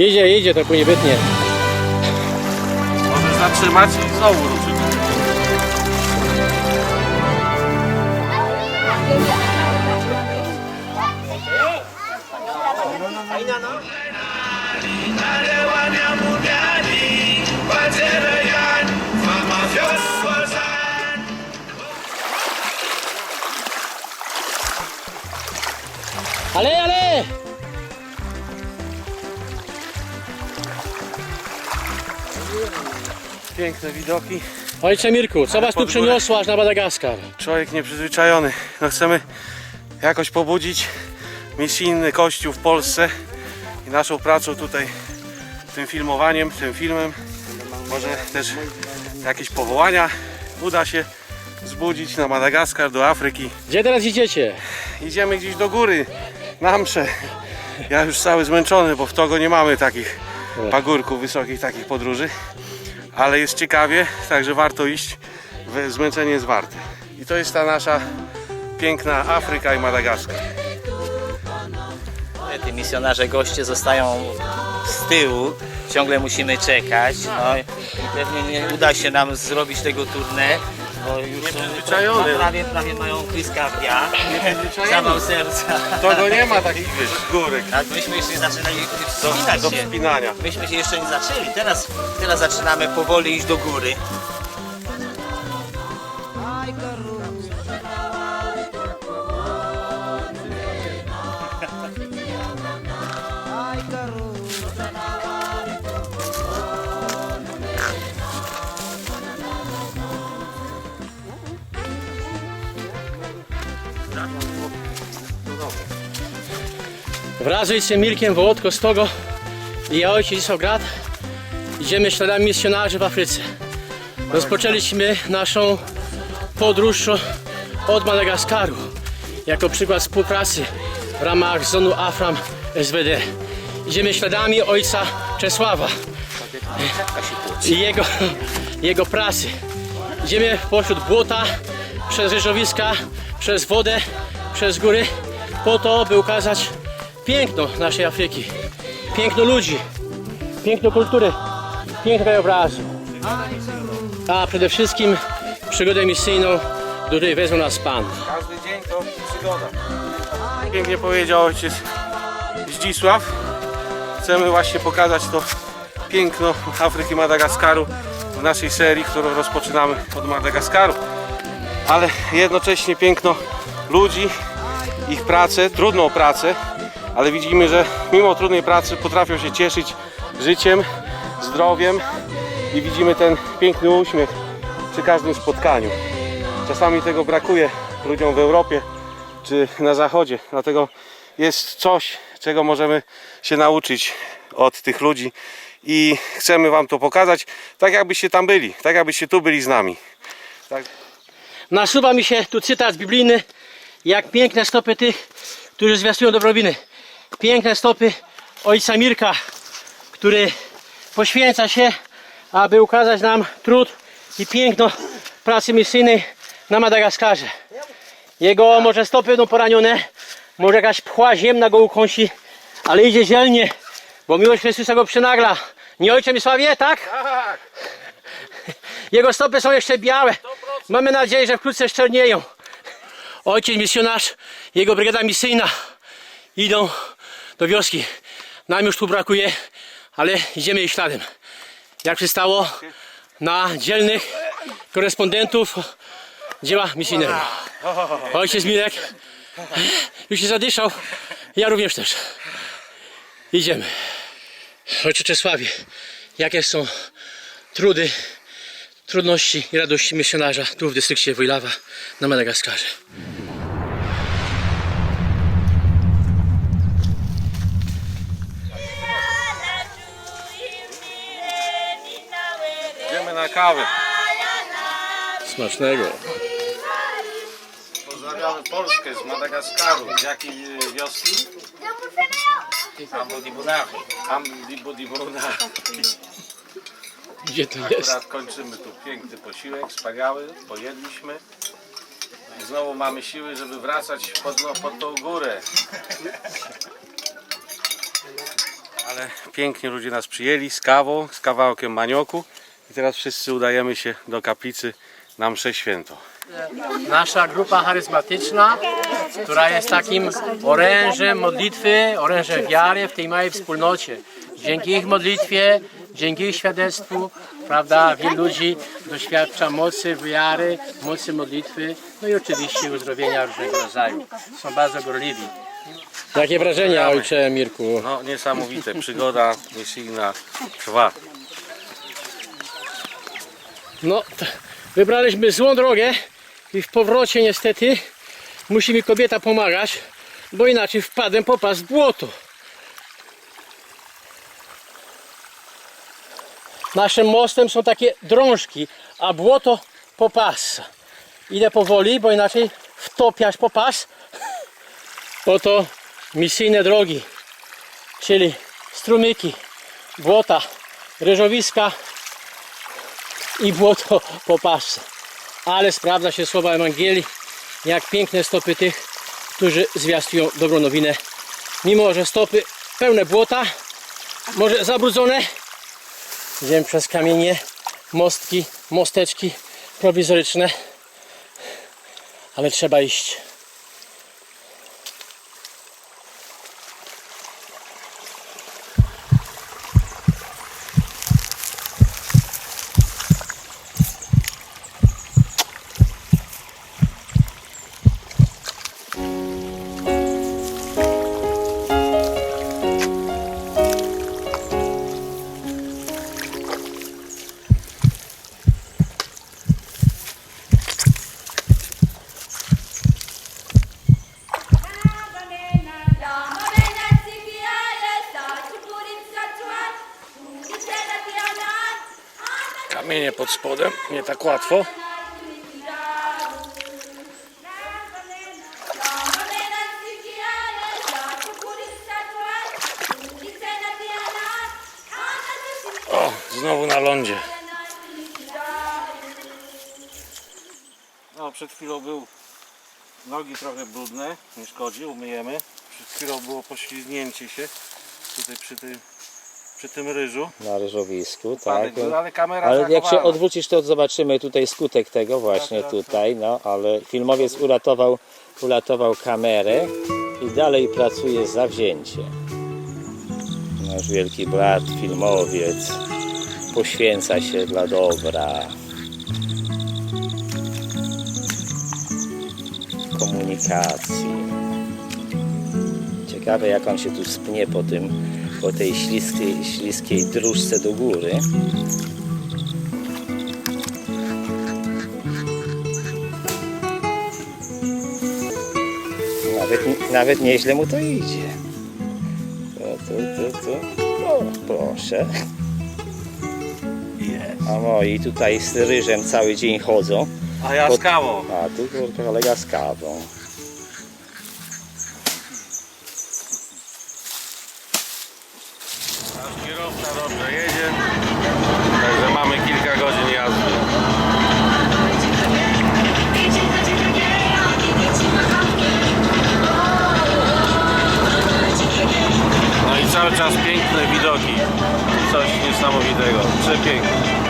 Jedzie, jedzie, to później wytnie. Może zatrzymać i znowu ruszyć. Piękne widoki. Ojcze Mirku, co was tu pod górę. aż na Madagaskar? Człowiek nieprzyzwyczajony. No chcemy jakoś pobudzić misyjny kościół w Polsce i naszą pracą tutaj, tym filmowaniem, tym filmem, może też jakieś powołania uda się zbudzić na Madagaskar, do Afryki. Gdzie teraz idziecie? Idziemy gdzieś do góry, na msze. Ja już cały zmęczony, bo w Togo nie mamy takich pagórków wysokich, takich podróży. Ale jest ciekawie, także warto iść. Zmęczenie jest warte. I to jest ta nasza piękna Afryka i Madagaskar. Ci misjonarze goście zostają z tyłu, ciągle musimy czekać. No pewnie nie uda się nam zrobić tego tournée, bo już są Nieprzyzwyczajony. prawie, prawie mają Nieprzyzwyczajony. zawał serca. Togo nie ma takich wiesz, górek Tak, myśmy jeszcze nie zaczynali do, wspinać do się. wspinania. Myśmy się jeszcze nie zaczęli, teraz, teraz zaczynamy powoli iść do góry. Wraz z ojcem Mirkiem Wołodko z Togo i ja ojciec Isał Grad idziemy śladami misjonarzy w Afryce. Rozpoczęliśmy naszą podróż od Madagaskaru jako przykład współpracy w ramach zonu Afram SWD. Idziemy śladami ojca Czesława i jego, jego pracy. Idziemy pośród błota, przez ryżowiska, przez wodę, przez góry, po to, by ukazać piękno naszej Afryki, piękno ludzi, piękno kultury, piękno krajobrazu, a przede wszystkim przygodę misyjną, do której wezmą nas Pan. Każdy dzień to przygoda. Pięknie powiedział ojciec Zdzisław. Chcemy właśnie pokazać to piękno Afryki Madagaskaru w naszej serii, którą rozpoczynamy od Madagaskaru. Ale jednocześnie piękno ludzi, ich pracę, trudną pracę, ale widzimy, że mimo trudnej pracy potrafią się cieszyć życiem, zdrowiem i widzimy ten piękny uśmiech przy każdym spotkaniu. Czasami tego brakuje ludziom w Europie czy na zachodzie. Dlatego jest coś, czego możemy się nauczyć od tych ludzi i chcemy Wam to pokazać, tak jakbyście tam byli, tak jakbyście tu byli z nami. Tak, Nasuwa mi się tu cytat biblijny, jak piękne stopy tych, którzy zwiastują dobrowiny. Piękne stopy ojca Mirka, który poświęca się, aby ukazać nam trud i piękno pracy misyjnej na Madagaskarze. Jego może stopy będą poranione, może jakaś pchła ziemna go ukąsi, ale idzie dzielnie, bo miłość Chrystusa go przynagla. Nie ojcze Misławie, tak? Jego stopy są jeszcze białe. Mamy nadzieję, że wkrótce szczernieją. Ojciec misjonarz, jego brygada misyjna idą do wioski. Nam już tu brakuje, ale idziemy jej śladem. Jak przystało na dzielnych korespondentów dzieła misyjnego. Ojciec Mirek już się zadyszał, ja również też. Idziemy. Ojcze Czesławie, jakie są trudy trudności i radości misjonarza tu w dystrykcie Wojlawa na Madagaskarze. idziemy na kawę. Smacznego. Pozdrawiamy Polskę z Madagaskaru. Z jakiej wioski? Ambodibunachu. Ambudibuna. Gdzie to jest? Akurat kończymy tu piękny posiłek, wspaniały, pojedliśmy. I znowu mamy siły, żeby wracać pod, no, pod tą górę. Ale pięknie ludzie nas przyjęli z kawą, z kawałkiem manioku. I teraz wszyscy udajemy się do kaplicy na mszę świętą. Nasza grupa charyzmatyczna, która jest takim orężem modlitwy, orężem wiary w tej małej wspólnocie. Dzięki ich modlitwie, dzięki ich świadectwu, prawda, wielu ludzi doświadcza mocy wiary, mocy modlitwy, no i oczywiście uzdrowienia różnego rodzaju. Są bardzo gorliwi. Jakie wrażenia, ojcze Mirku? No niesamowite, przygoda misyjna trwa. No, t- wybraliśmy złą drogę i w powrocie niestety musi mi kobieta pomagać, bo inaczej wpadłem po pas w błoto. Naszym mostem są takie drążki, a błoto po pas. Idę powoli, bo inaczej wtopiasz po pas. Oto misyjne drogi, czyli strumyki, błota, ryżowiska, i błoto po pasce. Ale sprawdza się słowa Ewangelii, jak piękne stopy tych, którzy zwiastują dobrą nowinę. Mimo, że stopy pełne błota, może zabrudzone, idziemy przez kamienie, mostki, mosteczki prowizoryczne, ale trzeba iść. Kamienie pod spodem, nie tak łatwo. O, znowu na lądzie. No, przed chwilą był nogi trochę brudne, nie szkodzi, umyjemy. Przed chwilą było poślizgnięcie się tutaj przy tym, przy tym ryżu. Na ryżowisku, tak. Padek był, ale kamera Ale jak się odwrócisz, to zobaczymy tutaj skutek tego właśnie Tak, tak, tutaj, no ale filmowiec uratował, uratował kamerę i dalej pracuje zawzięcie. Nasz wielki brat, filmowiec, poświęca się dla dobra. Komunikacji. Ciekawe jak on się tu spnie po tym, po tej śliskiej, śliskiej dróżce do góry. Nawet, nawet nieźle mu to idzie. To, to, to, to. O, proszę. A moi tutaj z ryżem cały dzień chodzą, A ja z kawą. a tu kolega z kawą. Kierowca dobrze jedzie, także mamy kilka godzin jazdy. No i cały czas piękne widoki, coś niesamowitego, przepiękne.